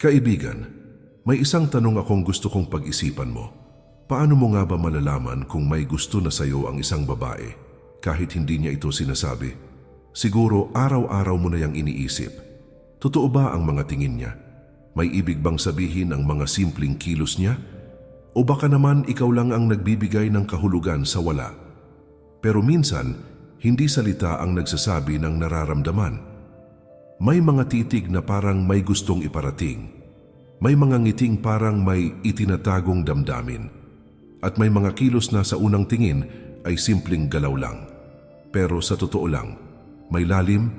Kaibigan, may isang tanong akong gusto kong pag-isipan mo. Paano mo nga ba malalaman kung may gusto na sa'yo ang isang babae kahit hindi niya ito sinasabi? Siguro araw-araw mo na yang iniisip. Totoo ba ang mga tingin niya? May ibig bang sabihin ang mga simpleng kilos niya? O baka naman ikaw lang ang nagbibigay ng kahulugan sa wala? Pero minsan, hindi salita ang nagsasabi ng nararamdaman. May mga titig na parang may gustong iparating. May mga ngiting parang may itinatagong damdamin. At may mga kilos na sa unang tingin ay simpleng galaw lang. Pero sa totoo lang, may lalim,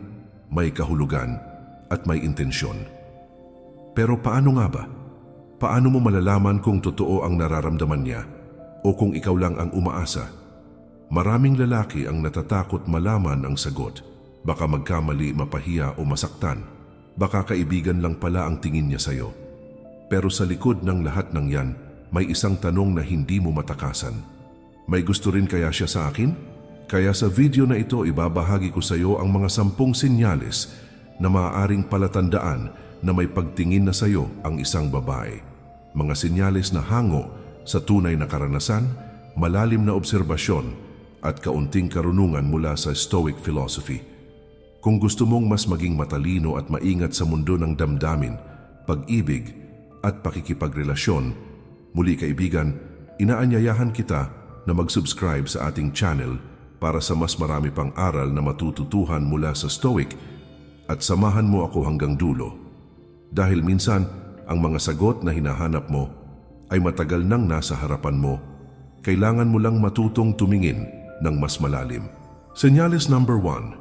may kahulugan, at may intensyon. Pero paano nga ba? Paano mo malalaman kung totoo ang nararamdaman niya o kung ikaw lang ang umaasa? Maraming lalaki ang natatakot malaman ang sagot. Baka magkamali, mapahiya o masaktan. Baka kaibigan lang pala ang tingin niya sa'yo. Pero sa likod ng lahat ng yan, may isang tanong na hindi mo matakasan. May gusto rin kaya siya sa akin? Kaya sa video na ito ibabahagi ko sa iyo ang mga sampung senyales na maaaring palatandaan na may pagtingin na sa iyo ang isang babae. Mga senyales na hango sa tunay na karanasan, malalim na obserbasyon at kaunting karunungan mula sa Stoic philosophy. Kung gusto mong mas maging matalino at maingat sa mundo ng damdamin, pag-ibig at pakikipagrelasyon, muli kaibigan, inaanyayahan kita na mag-subscribe sa ating channel para sa mas marami pang aral na matututuhan mula sa Stoic at samahan mo ako hanggang dulo. Dahil minsan, ang mga sagot na hinahanap mo ay matagal nang nasa harapan mo. Kailangan mo lang matutong tumingin ng mas malalim. Senyales number one,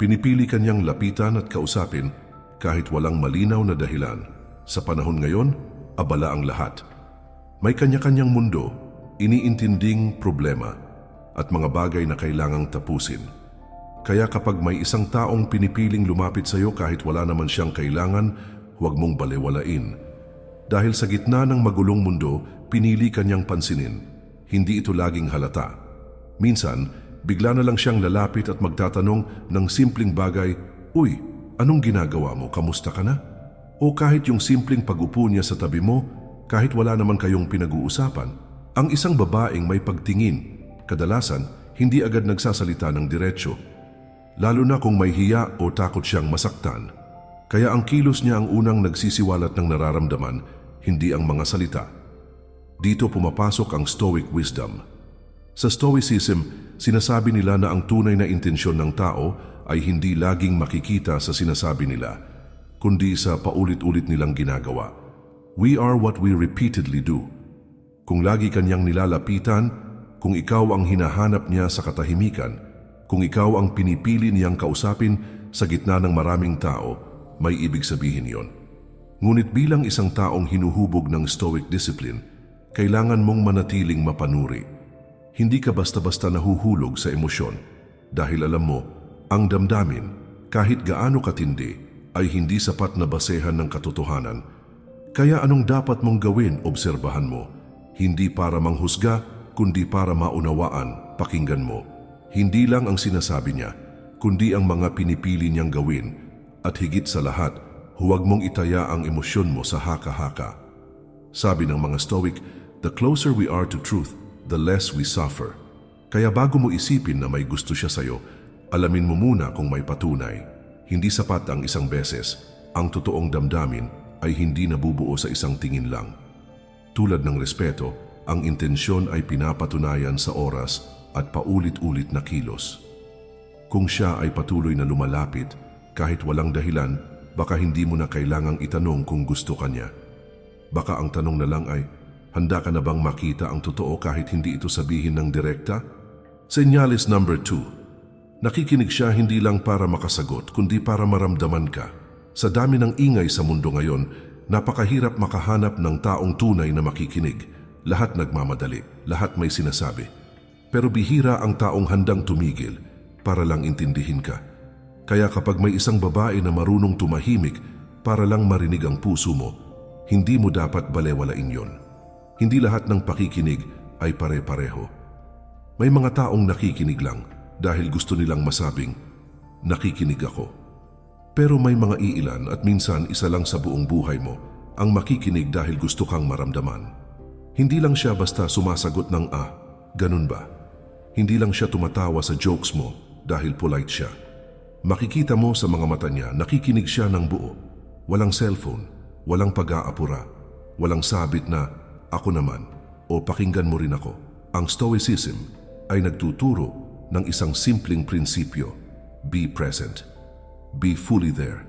pinipili kanyang lapitan at kausapin kahit walang malinaw na dahilan. Sa panahon ngayon, abala ang lahat. May kanya-kanyang mundo, iniintinding problema at mga bagay na kailangang tapusin. Kaya kapag may isang taong pinipiling lumapit sa iyo kahit wala naman siyang kailangan, huwag mong balewalain. Dahil sa gitna ng magulong mundo, pinili kanyang pansinin. Hindi ito laging halata. Minsan, bigla na lang siyang lalapit at magtatanong ng simpleng bagay, Uy, anong ginagawa mo? Kamusta ka na? O kahit yung simpleng pag-upo niya sa tabi mo, kahit wala naman kayong pinag-uusapan. Ang isang babaeng may pagtingin, kadalasan, hindi agad nagsasalita ng diretsyo. Lalo na kung may hiya o takot siyang masaktan. Kaya ang kilos niya ang unang nagsisiwalat ng nararamdaman, hindi ang mga salita. Dito pumapasok ang Stoic wisdom. Sa Stoicism, sinasabi nila na ang tunay na intensyon ng tao ay hindi laging makikita sa sinasabi nila, kundi sa paulit-ulit nilang ginagawa. We are what we repeatedly do. Kung lagi kanyang nilalapitan, kung ikaw ang hinahanap niya sa katahimikan, kung ikaw ang pinipili niyang kausapin sa gitna ng maraming tao, may ibig sabihin yon. Ngunit bilang isang taong hinuhubog ng stoic discipline, kailangan mong manatiling mapanuri. Hindi ka basta-basta nahuhulog sa emosyon dahil alam mo, ang damdamin, kahit gaano katindi, ay hindi sapat na basehan ng katotohanan. Kaya anong dapat mong gawin, obserbahan mo. Hindi para manghusga, kundi para maunawaan, pakinggan mo. Hindi lang ang sinasabi niya, kundi ang mga pinipili niyang gawin. At higit sa lahat, huwag mong itaya ang emosyon mo sa haka-haka. Sabi ng mga Stoic, the closer we are to truth, the less we suffer. Kaya bago mo isipin na may gusto siya sa'yo, alamin mo muna kung may patunay. Hindi sapat ang isang beses. Ang totoong damdamin ay hindi nabubuo sa isang tingin lang. Tulad ng respeto, ang intensyon ay pinapatunayan sa oras at paulit-ulit na kilos. Kung siya ay patuloy na lumalapit, kahit walang dahilan, baka hindi mo na kailangang itanong kung gusto ka niya. Baka ang tanong na lang ay, handa ka na bang makita ang totoo kahit hindi ito sabihin ng direkta? Senyales number two. Nakikinig siya hindi lang para makasagot, kundi para maramdaman ka. Sa dami ng ingay sa mundo ngayon, napakahirap makahanap ng taong tunay na makikinig. Lahat nagmamadali, lahat may sinasabi. Pero bihira ang taong handang tumigil para lang intindihin ka. Kaya kapag may isang babae na marunong tumahimik para lang marinig ang puso mo, hindi mo dapat balewalain yon. Hindi lahat ng pakikinig ay pare-pareho. May mga taong nakikinig lang dahil gusto nilang masabing, nakikinig ako. Pero may mga iilan at minsan isa lang sa buong buhay mo ang makikinig dahil gusto kang maramdaman. Hindi lang siya basta sumasagot ng ah, ganun ba? Hindi lang siya tumatawa sa jokes mo dahil polite siya. Makikita mo sa mga mata niya, nakikinig siya ng buo. Walang cellphone, walang pag-aapura, walang sabit na ako naman o pakinggan mo rin ako. Ang Stoicism ay nagtuturo ng isang simpleng prinsipyo. Be present. Be fully there.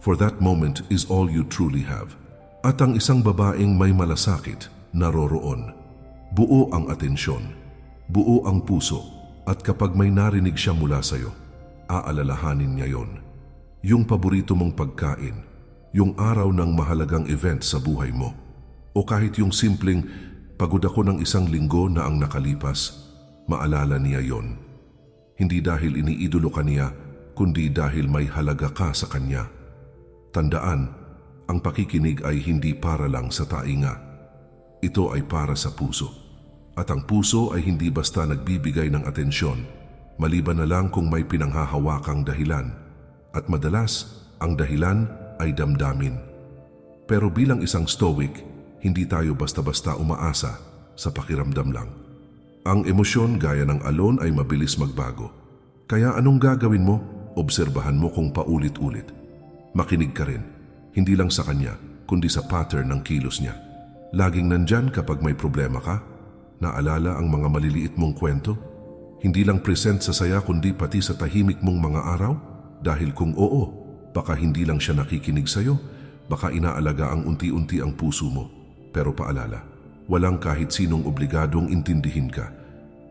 For that moment is all you truly have. At ang isang babaeng may malasakit, naroroon. Buo ang atensyon, buo ang puso, at kapag may narinig siya mula sa'yo, aalalahanin niya yon. Yung paborito mong pagkain, yung araw ng mahalagang event sa buhay mo, o kahit yung simpleng pagod ako ng isang linggo na ang nakalipas, maalala niya yon. Hindi dahil iniidolo ka niya, kundi dahil may halaga ka sa kanya. Tandaan, ang pakikinig ay hindi para lang sa tainga. Ito ay para sa puso. At ang puso ay hindi basta nagbibigay ng atensyon, maliban na lang kung may pinanghahawakang dahilan. At madalas, ang dahilan ay damdamin. Pero bilang isang stoic, hindi tayo basta-basta umaasa sa pakiramdam lang. Ang emosyon gaya ng alon ay mabilis magbago. Kaya anong gagawin mo? Obserbahan mo kung paulit-ulit. Makinig ka rin, hindi lang sa kanya, kundi sa pattern ng kilos niya. Laging nandyan kapag may problema ka, naalala ang mga maliliit mong kwento, hindi lang present sa saya kundi pati sa tahimik mong mga araw? Dahil kung oo, baka hindi lang siya nakikinig sa'yo, baka inaalaga ang unti-unti ang puso mo. Pero paalala, walang kahit sinong obligadong intindihin ka.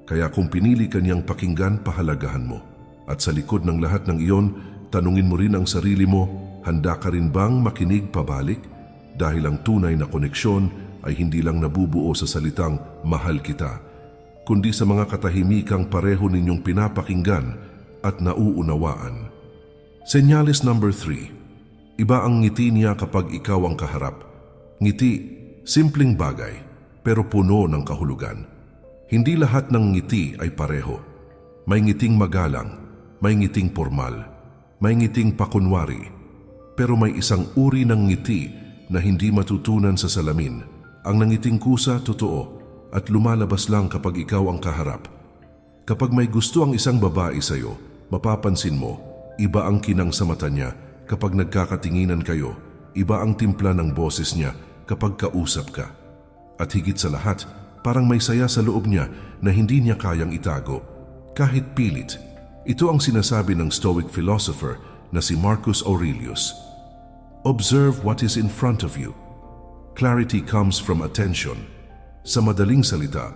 Kaya kung pinili ka niyang pakinggan, pahalagahan mo. At sa likod ng lahat ng iyon, tanungin mo rin ang sarili mo, handa ka rin bang makinig pabalik? Dahil ang tunay na koneksyon ay hindi lang nabubuo sa salitang mahal kita, kundi sa mga katahimikang pareho ninyong pinapakinggan at nauunawaan. Senyales number 3. Iba ang ngiti niya kapag ikaw ang kaharap. Ngiti, simpleng bagay, pero puno ng kahulugan. Hindi lahat ng ngiti ay pareho. May ngiting magalang, may ngiting formal, may ngiting pakunwari, pero may isang uri ng ngiti na hindi matutunan sa salamin. Ang nangiting kusa, totoo, at lumalabas lang kapag ikaw ang kaharap. Kapag may gusto ang isang babae sa'yo, mapapansin mo, iba ang kinang sa mata niya kapag nagkakatinginan kayo, iba ang timpla ng boses niya kapag kausap ka. At higit sa lahat, parang may saya sa loob niya na hindi niya kayang itago. Kahit pilit, ito ang sinasabi ng Stoic philosopher na si Marcus Aurelius. Observe what is in front of you. Clarity comes from attention. Sa madaling salita,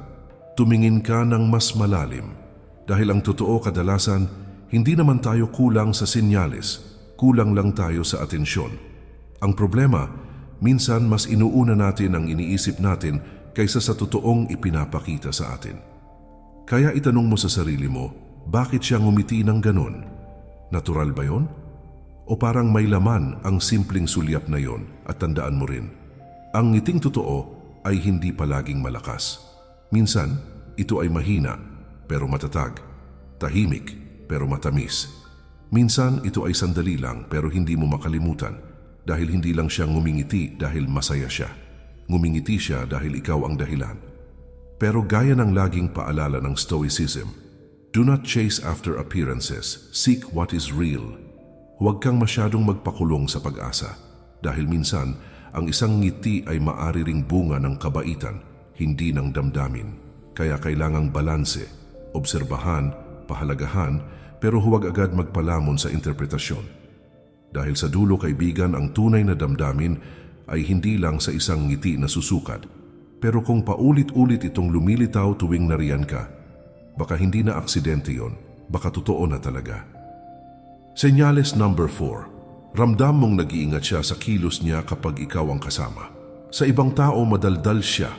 tumingin ka ng mas malalim. Dahil ang totoo kadalasan, hindi naman tayo kulang sa senyales, kulang lang tayo sa atensyon. Ang problema, minsan mas inuuna natin ang iniisip natin kaysa sa totoong ipinapakita sa atin. Kaya itanong mo sa sarili mo, bakit siya ngumiti ng ganon? Natural ba yon? O parang may laman ang simpleng sulyap na yon at tandaan mo rin, ang ngiting totoo ay hindi palaging malakas. Minsan, ito ay mahina pero matatag, tahimik pero matamis. Minsan, ito ay sandali lang pero hindi mo makalimutan dahil hindi lang siya ngumingiti dahil masaya siya. Ngumingiti siya dahil ikaw ang dahilan. Pero gaya ng laging paalala ng Stoicism, Do not chase after appearances, seek what is real. Huwag kang masyadong magpakulong sa pag-asa dahil minsan ang isang ngiti ay maari ring bunga ng kabaitan, hindi ng damdamin. Kaya kailangang balanse, obserbahan, pahalagahan, pero huwag agad magpalamon sa interpretasyon. Dahil sa dulo kaibigan ang tunay na damdamin ay hindi lang sa isang ngiti na susukat, pero kung paulit-ulit itong lumilitaw tuwing nariyan ka, Baka hindi na aksidente yon, baka totoo na talaga. Senyales number 4. Ramdam mong nag-iingat siya sa kilos niya kapag ikaw ang kasama. Sa ibang tao madaldal siya,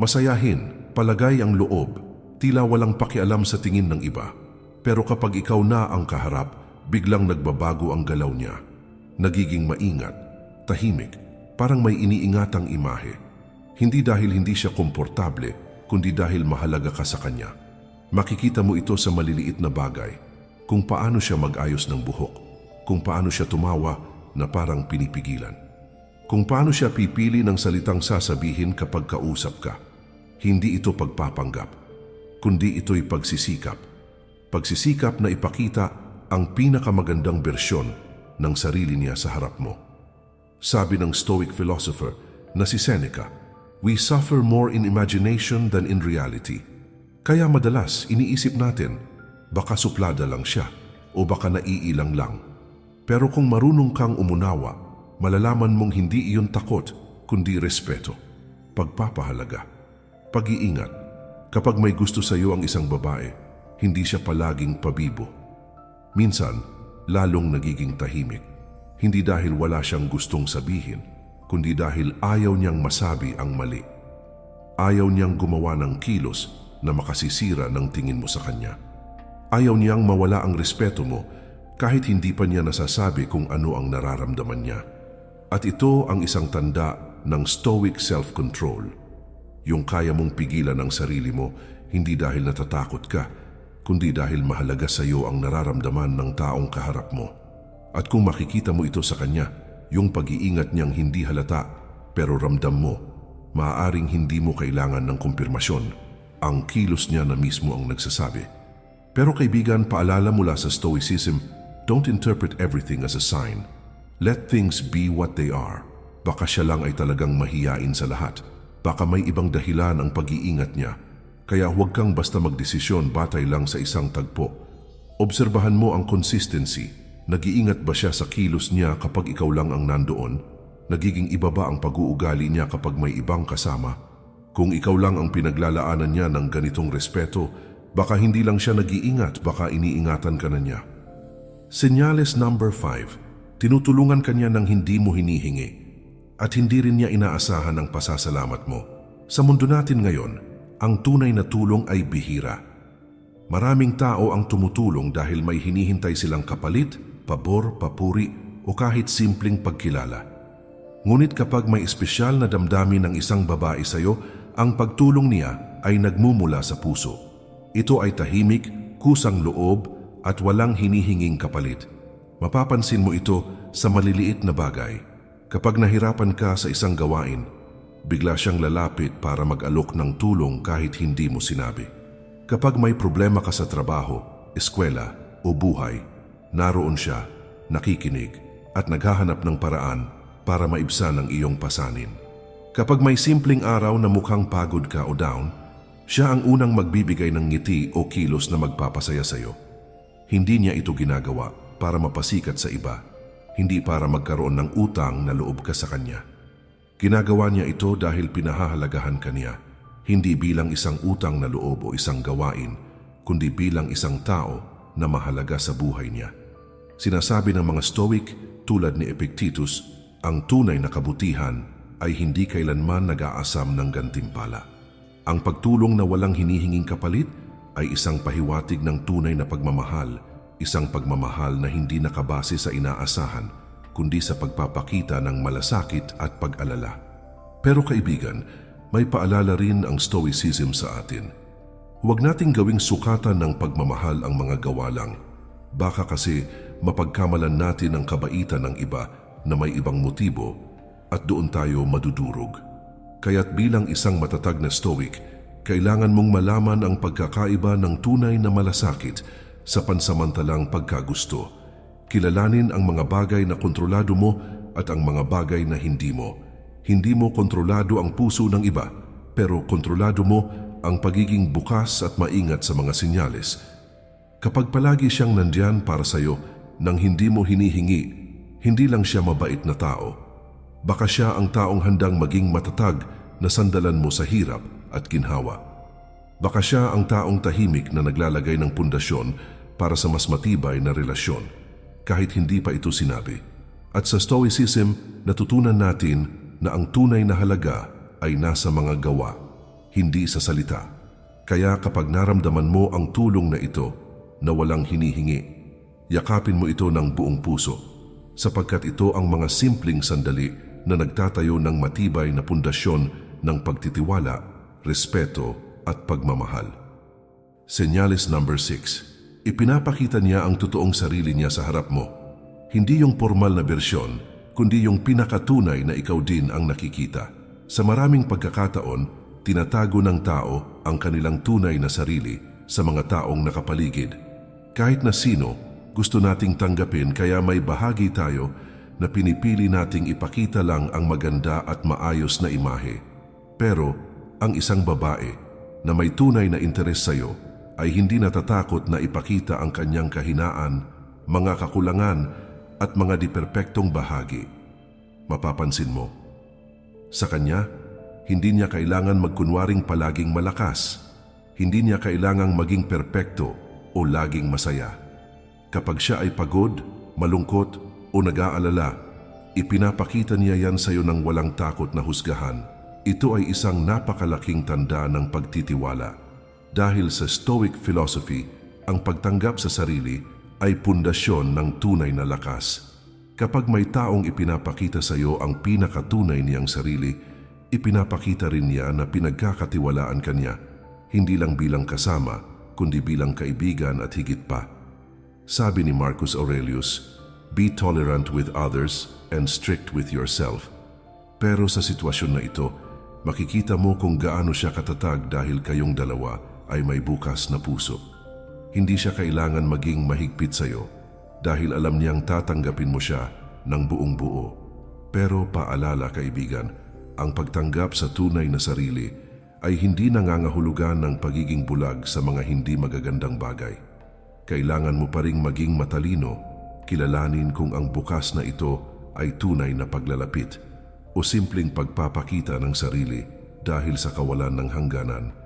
masayahin, palagay ang loob, tila walang pakialam sa tingin ng iba. Pero kapag ikaw na ang kaharap, biglang nagbabago ang galaw niya. Nagiging maingat, tahimik, parang may iniingatang imahe. Hindi dahil hindi siya komportable, kundi dahil mahalaga ka sa kanya. Makikita mo ito sa maliliit na bagay, kung paano siya mag-ayos ng buhok, kung paano siya tumawa na parang pinipigilan. Kung paano siya pipili ng salitang sasabihin kapag kausap ka. Hindi ito pagpapanggap, kundi ito'y pagsisikap. Pagsisikap na ipakita ang pinakamagandang bersyon ng sarili niya sa harap mo. Sabi ng Stoic philosopher na si Seneca, We suffer more in imagination than in reality. Kaya madalas iniisip natin, baka suplada lang siya o baka naiilang lang. Pero kung marunong kang umunawa, malalaman mong hindi iyon takot, kundi respeto, pagpapahalaga, pag-iingat. Kapag may gusto sa iyo ang isang babae, hindi siya palaging pabibo. Minsan, lalong nagiging tahimik. Hindi dahil wala siyang gustong sabihin, kundi dahil ayaw niyang masabi ang mali. Ayaw niyang gumawa ng kilos na makasisira ng tingin mo sa kanya. Ayaw niyang mawala ang respeto mo kahit hindi pa niya nasasabi kung ano ang nararamdaman niya. At ito ang isang tanda ng stoic self-control. Yung kaya mong pigilan ang sarili mo hindi dahil natatakot ka, kundi dahil mahalaga sa iyo ang nararamdaman ng taong kaharap mo. At kung makikita mo ito sa kanya, yung pag-iingat niyang hindi halata pero ramdam mo, maaaring hindi mo kailangan ng kumpirmasyon. Ang kilos niya na mismo ang nagsasabi. Pero kaibigan, paalala mula sa Stoicism, don't interpret everything as a sign. Let things be what they are. Baka siya lang ay talagang mahiyain sa lahat. Baka may ibang dahilan ang pag-iingat niya. Kaya huwag kang basta magdesisyon batay lang sa isang tagpo. Obserbahan mo ang consistency. Nag-iingat ba siya sa kilos niya kapag ikaw lang ang nandoon? Nagiging iba ba ang pag-uugali niya kapag may ibang kasama? Kung ikaw lang ang pinaglalaanan niya ng ganitong respeto, baka hindi lang siya nag-iingat, baka iniingatan ka na niya. Senyales number 5. Tinutulungan ka niya ng hindi mo hinihingi at hindi rin niya inaasahan ang pasasalamat mo. Sa mundo natin ngayon, ang tunay na tulong ay bihira. Maraming tao ang tumutulong dahil may hinihintay silang kapalit, pabor, papuri o kahit simpleng pagkilala. Ngunit kapag may espesyal na damdamin ng isang babae sa iyo, ang pagtulong niya ay nagmumula sa puso. Ito ay tahimik, kusang loob at walang hinihinging kapalit. Mapapansin mo ito sa maliliit na bagay. Kapag nahirapan ka sa isang gawain, bigla siyang lalapit para mag-alok ng tulong kahit hindi mo sinabi. Kapag may problema ka sa trabaho, eskwela o buhay, naroon siya, nakikinig at naghahanap ng paraan para maibsan ang iyong pasanin. Kapag may simpleng araw na mukhang pagod ka o down, siya ang unang magbibigay ng ngiti o kilos na magpapasaya sa iyo. Hindi niya ito ginagawa para mapasikat sa iba, hindi para magkaroon ng utang na loob ka sa kanya. Ginagawa niya ito dahil pinahahalagahan ka niya, hindi bilang isang utang na loob o isang gawain, kundi bilang isang tao na mahalaga sa buhay niya. Sinasabi ng mga Stoic tulad ni Epictetus, ang tunay na kabutihan ay hindi kailanman nag-aasam ng gantimpala. Ang pagtulong na walang hinihinging kapalit ay isang pahiwatig ng tunay na pagmamahal, isang pagmamahal na hindi nakabase sa inaasahan, kundi sa pagpapakita ng malasakit at pag-alala. Pero kaibigan, may paalala rin ang Stoicism sa atin. Huwag nating gawing sukatan ng pagmamahal ang mga gawa lang. Baka kasi mapagkamalan natin ang kabaitan ng iba na may ibang motibo at doon tayo madudurog. Kaya't bilang isang matatag na stoic, kailangan mong malaman ang pagkakaiba ng tunay na malasakit sa pansamantalang pagkagusto. Kilalanin ang mga bagay na kontrolado mo at ang mga bagay na hindi mo. Hindi mo kontrolado ang puso ng iba, pero kontrolado mo ang pagiging bukas at maingat sa mga sinyales. Kapag palagi siyang nandyan para sa iyo nang hindi mo hinihingi, hindi lang siya mabait na tao. Baka siya ang taong handang maging matatag na sandalan mo sa hirap at ginhawa. Baka siya ang taong tahimik na naglalagay ng pundasyon para sa mas matibay na relasyon, kahit hindi pa ito sinabi. At sa Stoicism, natutunan natin na ang tunay na halaga ay nasa mga gawa, hindi sa salita. Kaya kapag naramdaman mo ang tulong na ito na walang hinihingi, yakapin mo ito ng buong puso, sapagkat ito ang mga simpleng sandali na nagtatayo ng matibay na pundasyon ng pagtitiwala, respeto at pagmamahal. Senyales number 6. Ipinapakita niya ang totoong sarili niya sa harap mo. Hindi yung formal na bersyon, kundi yung pinakatunay na ikaw din ang nakikita. Sa maraming pagkakataon, tinatago ng tao ang kanilang tunay na sarili sa mga taong nakapaligid. Kahit na sino, gusto nating tanggapin kaya may bahagi tayo na pinipili nating ipakita lang ang maganda at maayos na imahe. Pero ang isang babae na may tunay na interes sa'yo ay hindi natatakot na ipakita ang kanyang kahinaan, mga kakulangan at mga diperpektong bahagi. Mapapansin mo, sa kanya, hindi niya kailangan magkunwaring palaging malakas. Hindi niya kailangang maging perpekto o laging masaya. Kapag siya ay pagod, malungkot o nag-aalala, ipinapakita niya yan sa iyo ng walang takot na husgahan. Ito ay isang napakalaking tanda ng pagtitiwala. Dahil sa Stoic philosophy, ang pagtanggap sa sarili ay pundasyon ng tunay na lakas. Kapag may taong ipinapakita sa iyo ang pinakatunay niyang sarili, ipinapakita rin niya na pinagkakatiwalaan kanya, hindi lang bilang kasama, kundi bilang kaibigan at higit pa. Sabi ni Marcus Aurelius, Be tolerant with others and strict with yourself. Pero sa sitwasyon na ito, makikita mo kung gaano siya katatag dahil kayong dalawa ay may bukas na puso. Hindi siya kailangan maging mahigpit sa iyo dahil alam niyang tatanggapin mo siya ng buong buo. Pero paalala kaibigan, ang pagtanggap sa tunay na sarili ay hindi nangangahulugan ng pagiging bulag sa mga hindi magagandang bagay. Kailangan mo pa ring maging matalino, kilalanin kung ang bukas na ito ay tunay na paglalapit o simpleng pagpapakita ng sarili dahil sa kawalan ng hangganan.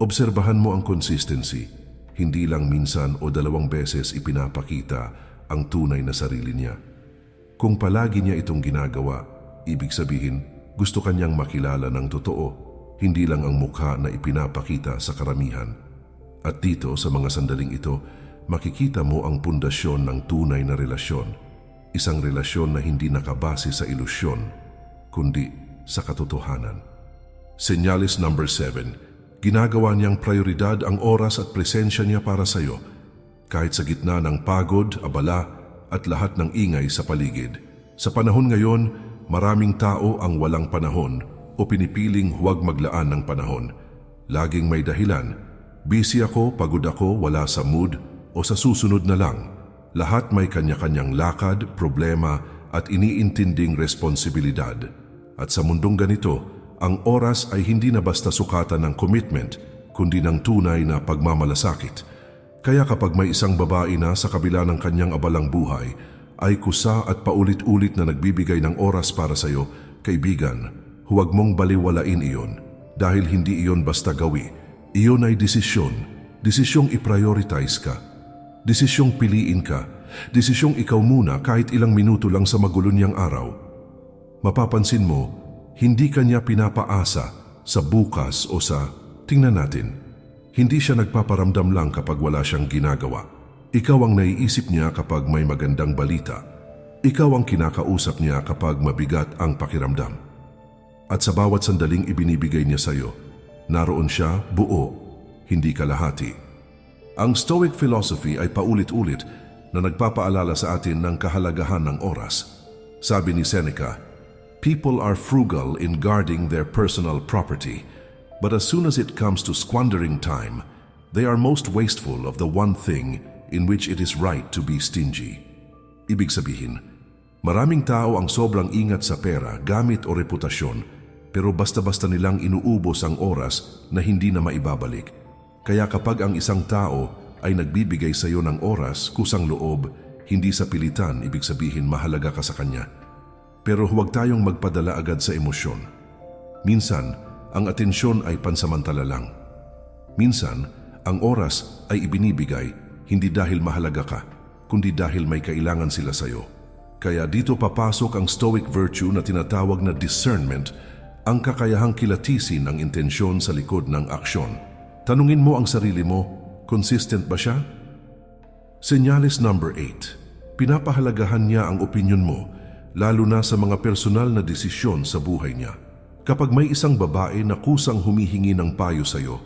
Obserbahan mo ang consistency, hindi lang minsan o dalawang beses ipinapakita ang tunay na sarili niya. Kung palagi niya itong ginagawa, ibig sabihin gusto kanyang makilala ng totoo, hindi lang ang mukha na ipinapakita sa karamihan. At dito sa mga sandaling ito, makikita mo ang pundasyon ng tunay na relasyon. Isang relasyon na hindi nakabase sa ilusyon, kundi sa katotohanan. Senyalis number 7. Ginagawa niyang prioridad ang oras at presensya niya para sa iyo, kahit sa gitna ng pagod, abala at lahat ng ingay sa paligid. Sa panahon ngayon, maraming tao ang walang panahon o pinipiling huwag maglaan ng panahon. Laging may dahilan. Busy ako, pagod ako, wala sa mood o sa susunod na lang. Lahat may kanya-kanyang lakad, problema at iniintinding responsibilidad. At sa mundong ganito, ang oras ay hindi na basta sukatan ng commitment, kundi ng tunay na pagmamalasakit. Kaya kapag may isang babae na sa kabila ng kanyang abalang buhay, ay kusa at paulit-ulit na nagbibigay ng oras para sa iyo, kaibigan, huwag mong baliwalain iyon dahil hindi iyon basta gawi. Iyon ay desisyon, desisyong i-prioritize ka, desisyong piliin ka, desisyong ikaw muna kahit ilang minuto lang sa magulo niyang araw. Mapapansin mo, hindi kanya pinapaasa sa bukas o sa tingnan natin. Hindi siya nagpaparamdam lang kapag wala siyang ginagawa. Ikaw ang naiisip niya kapag may magandang balita. Ikaw ang kinakausap niya kapag mabigat ang pakiramdam. At sa bawat sandaling ibinibigay niya sa iyo, naroon siya buo, hindi kalahati. Ang Stoic philosophy ay paulit-ulit na nagpapaalala sa atin ng kahalagahan ng oras. Sabi ni Seneca, People are frugal in guarding their personal property, but as soon as it comes to squandering time, they are most wasteful of the one thing in which it is right to be stingy. Ibig sabihin, maraming tao ang sobrang ingat sa pera, gamit o reputasyon, pero basta-basta nilang inuubos ang oras na hindi na maibabalik. Kaya kapag ang isang tao ay nagbibigay sa iyo ng oras, kusang loob, hindi sa pilitan, ibig sabihin mahalaga ka sa kanya. Pero huwag tayong magpadala agad sa emosyon. Minsan, ang atensyon ay pansamantala lang. Minsan, ang oras ay ibinibigay hindi dahil mahalaga ka, kundi dahil may kailangan sila sa iyo. Kaya dito papasok ang stoic virtue na tinatawag na discernment, ang kakayahang kilatisin ang intensyon sa likod ng aksyon. Tanungin mo ang sarili mo, consistent ba siya? Senyales number 8. Pinapahalagahan niya ang opinion mo, lalo na sa mga personal na desisyon sa buhay niya. Kapag may isang babae na kusang humihingi ng payo sa iyo,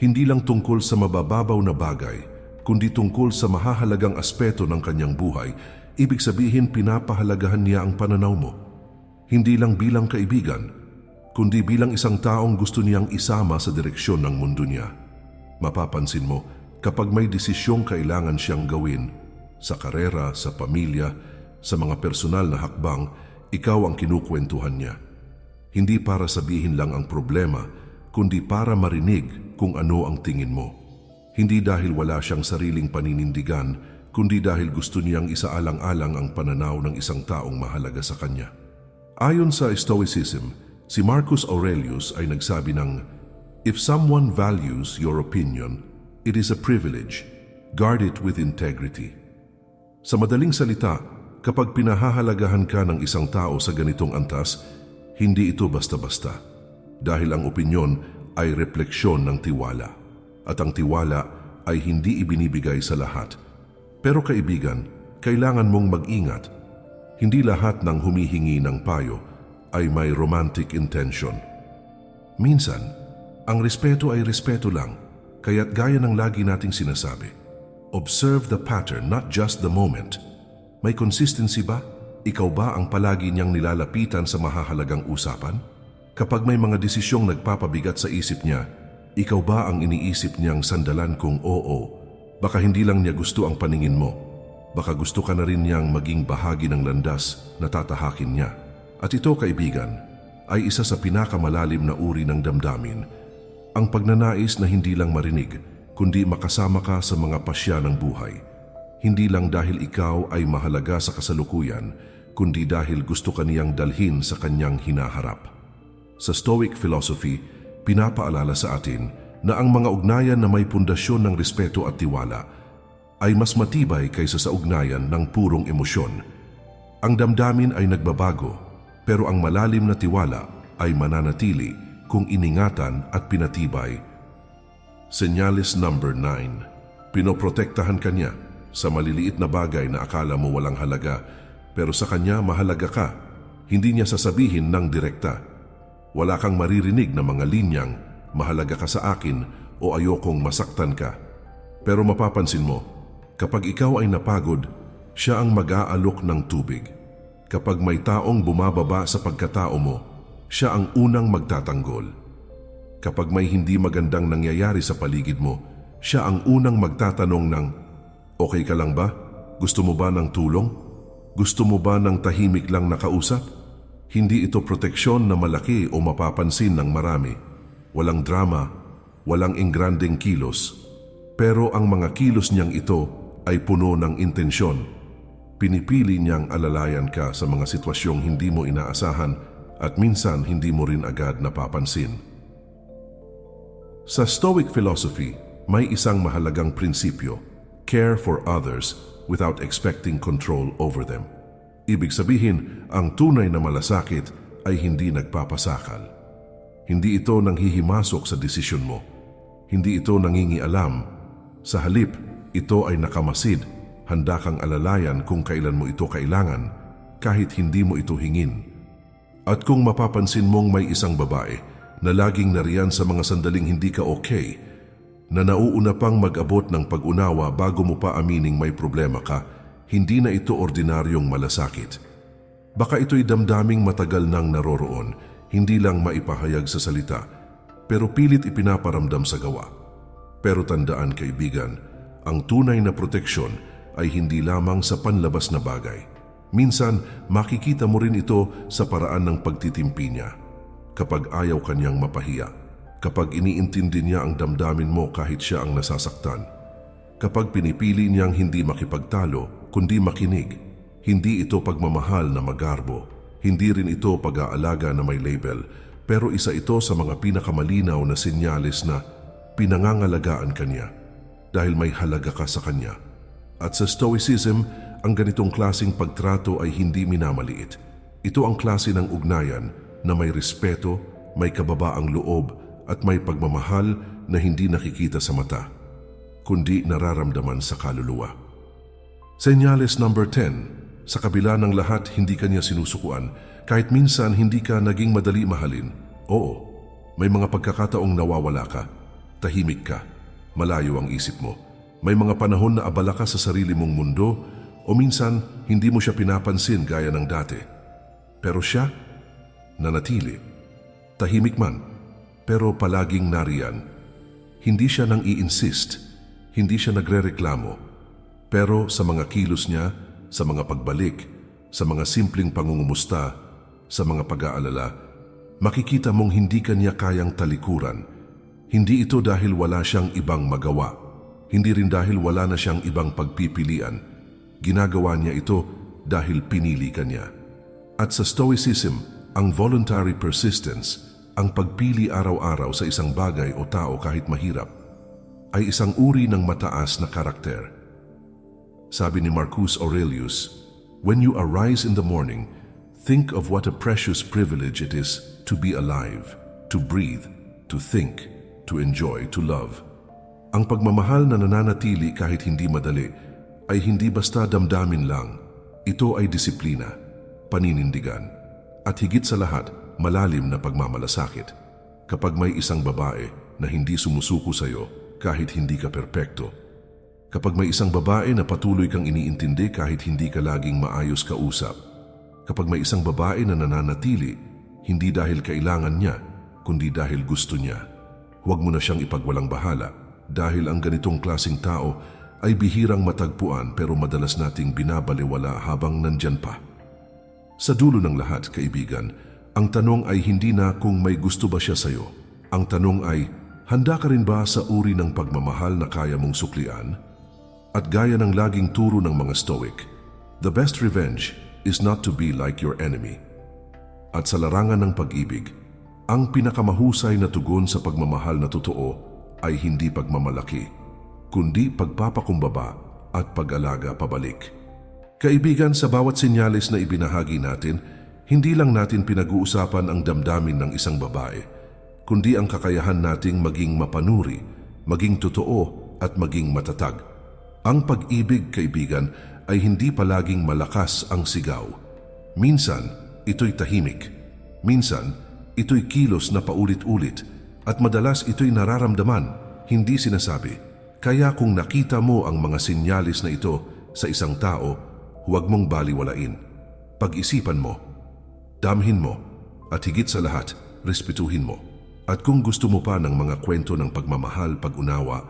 hindi lang tungkol sa mabababaw na bagay, kundi tungkol sa mahahalagang aspeto ng kanyang buhay, ibig sabihin pinapahalagahan niya ang pananaw mo. Hindi lang bilang kaibigan, kundi bilang isang taong gusto niyang isama sa direksyon ng mundo niya. Mapapansin mo, kapag may desisyong kailangan siyang gawin, sa karera, sa pamilya, sa mga personal na hakbang, ikaw ang kinukwentuhan niya. Hindi para sabihin lang ang problema, kundi para marinig kung ano ang tingin mo. Hindi dahil wala siyang sariling paninindigan, kundi dahil gusto niyang isaalang-alang ang pananaw ng isang taong mahalaga sa kanya. Ayon sa Stoicism, si Marcus Aurelius ay nagsabi ng, If someone values your opinion, it is a privilege. Guard it with integrity. Sa madaling salita, kapag pinahahalagahan ka ng isang tao sa ganitong antas, hindi ito basta-basta. Dahil ang opinyon ay refleksyon ng tiwala. At ang tiwala ay hindi ibinibigay sa lahat. Pero kaibigan, kailangan mong mag-ingat. Hindi lahat ng humihingi ng payo ay may romantic intention. Minsan, ang respeto ay respeto lang, kaya't gaya ng lagi nating sinasabi, observe the pattern, not just the moment. May consistency ba? Ikaw ba ang palagi niyang nilalapitan sa mahahalagang usapan? Kapag may mga desisyong nagpapabigat sa isip niya, ikaw ba ang iniisip niyang sandalan kung oo? Baka hindi lang niya gusto ang paningin mo. Baka gusto ka na rin niyang maging bahagi ng landas na tatahakin niya. At ito, kaibigan, ay isa sa pinakamalalim na uri ng damdamin. Ang pagnanais na hindi lang marinig, kundi makasama ka sa mga pasya ng buhay. Hindi lang dahil ikaw ay mahalaga sa kasalukuyan, kundi dahil gusto ka niyang dalhin sa kanyang hinaharap. Sa Stoic philosophy, pinapaalala sa atin na ang mga ugnayan na may pundasyon ng respeto at tiwala ay mas matibay kaysa sa ugnayan ng purong emosyon. Ang damdamin ay nagbabago, pero ang malalim na tiwala ay mananatili kung iningatan at pinatibay. Senyales number 9. Pinoprotektahan ka niya sa maliliit na bagay na akala mo walang halaga, pero sa kanya mahalaga ka. Hindi niya sasabihin ng direkta. Wala kang maririnig na mga linyang, mahalaga ka sa akin o ayokong masaktan ka. Pero mapapansin mo, kapag ikaw ay napagod, siya ang mag-aalok ng tubig. Kapag may taong bumababa sa pagkatao mo, siya ang unang magtatanggol. Kapag may hindi magandang nangyayari sa paligid mo, siya ang unang magtatanong ng, Okay ka lang ba? Gusto mo ba ng tulong? Gusto mo ba ng tahimik lang nakausap? Hindi ito proteksyon na malaki o mapapansin ng marami. Walang drama, walang ingranding kilos. Pero ang mga kilos niyang ito ay puno ng intensyon. Pinipili niyang alalayan ka sa mga sitwasyong hindi mo inaasahan at minsan hindi mo rin agad napapansin. Sa Stoic philosophy, may isang mahalagang prinsipyo, care for others without expecting control over them. Ibig sabihin, ang tunay na malasakit ay hindi nagpapasakal. Hindi ito nanghihimasok sa desisyon mo. Hindi ito nangingialam. Sa halip, ito ay nakamasid, handa kang alalayan kung kailan mo ito kailangan, kahit hindi mo ito hingin. At kung mapapansin mong may isang babae na laging nariyan sa mga sandaling hindi ka okay, na nauuna pang mag-abot ng pag-unawa bago mo pa amining may problema ka, hindi na ito ordinaryong malasakit. Baka ito'y damdaming matagal nang naroroon, hindi lang maipahayag sa salita, pero pilit ipinaparamdam sa gawa. Pero tandaan kaibigan, ang tunay na proteksyon ay hindi lamang sa panlabas na bagay. Minsan, makikita mo rin ito sa paraan ng pagtitimpi niya. Kapag ayaw kanyang mapahiya, kapag iniintindi niya ang damdamin mo kahit siya ang nasasaktan, kapag pinipili niyang hindi makipagtalo kundi makinig. Hindi ito pagmamahal na magarbo. Hindi rin ito pag-aalaga na may label. Pero isa ito sa mga pinakamalinaw na senyales na pinangangalagaan kanya dahil may halaga ka sa kanya. At sa Stoicism, ang ganitong klasing pagtrato ay hindi minamaliit. Ito ang klase ng ugnayan na may respeto, may kababaang loob at may pagmamahal na hindi nakikita sa mata, kundi nararamdaman sa kaluluwa. Senyales number 10. Sa kabila ng lahat, hindi ka niya sinusukuan. Kahit minsan hindi ka naging madali mahalin. Oo, may mga pagkakataong nawawala ka. Tahimik ka. Malayo ang isip mo. May mga panahon na abala ka sa sarili mong mundo O minsan, hindi mo siya pinapansin gaya ng dati. Pero siya, nanatili. Tahimik man, pero palaging nariyan. Hindi siya nang i-insist, hindi siya nagrereklamo. Pero sa mga kilos niya, sa mga pagbalik, sa mga simpleng pangungumusta, sa mga pag-aalala, makikita mong hindi kanya kayang talikuran. Hindi ito dahil wala siyang ibang magawa. Hindi rin dahil wala na siyang ibang pagpipilian. Ginagawa niya ito dahil pinili ka niya. At sa Stoicism, ang voluntary persistence, ang pagpili araw-araw sa isang bagay o tao kahit mahirap, ay isang uri ng mataas na karakter. Sabi ni Marcus Aurelius, When you arise in the morning, think of what a precious privilege it is to be alive, to breathe, to think, to enjoy, to love. Ang pagmamahal na nananatili kahit hindi madali ay hindi basta damdamin lang. Ito ay disiplina, paninindigan, at higit sa lahat, malalim na pagmamalasakit. Kapag may isang babae na hindi sumusuko sa iyo kahit hindi ka perpekto, Kapag may isang babae na patuloy kang iniintindi kahit hindi ka laging maayos kausap. Kapag may isang babae na nananatili, hindi dahil kailangan niya, kundi dahil gusto niya. Huwag mo na siyang ipagwalang bahala dahil ang ganitong klasing tao ay bihirang matagpuan pero madalas nating binabaliwala habang nandyan pa. Sa dulo ng lahat, kaibigan, ang tanong ay hindi na kung may gusto ba siya sa'yo. Ang tanong ay, handa ka rin ba sa uri ng pagmamahal na kaya mong suklian? At gaya ng laging turo ng mga Stoic, the best revenge is not to be like your enemy. At sa larangan ng pag-ibig, ang pinakamahusay na tugon sa pagmamahal na totoo ay hindi pagmamalaki, kundi pagpapakumbaba at pag-alaga pabalik. Kaibigan, sa bawat sinyalis na ibinahagi natin, hindi lang natin pinag-uusapan ang damdamin ng isang babae, kundi ang kakayahan nating maging mapanuri, maging totoo at maging matatag. Ang pag-ibig, kaibigan, ay hindi palaging malakas ang sigaw. Minsan, ito'y tahimik. Minsan, ito'y kilos na paulit-ulit. At madalas ito'y nararamdaman, hindi sinasabi. Kaya kung nakita mo ang mga sinyalis na ito sa isang tao, huwag mong baliwalain. Pag-isipan mo, damhin mo, at higit sa lahat, respetuhin mo. At kung gusto mo pa ng mga kwento ng pagmamahal, pag-unawa,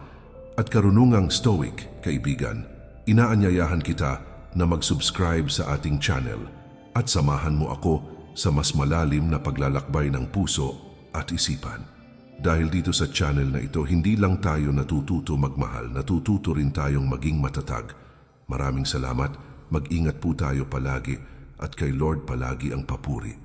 at karunungang stoic, kaibigan, inaanyayahan kita na mag-subscribe sa ating channel at samahan mo ako sa mas malalim na paglalakbay ng puso at isipan. Dahil dito sa channel na ito, hindi lang tayo natututo magmahal, natututo rin tayong maging matatag. Maraming salamat, mag-ingat po tayo palagi at kay Lord palagi ang papuri.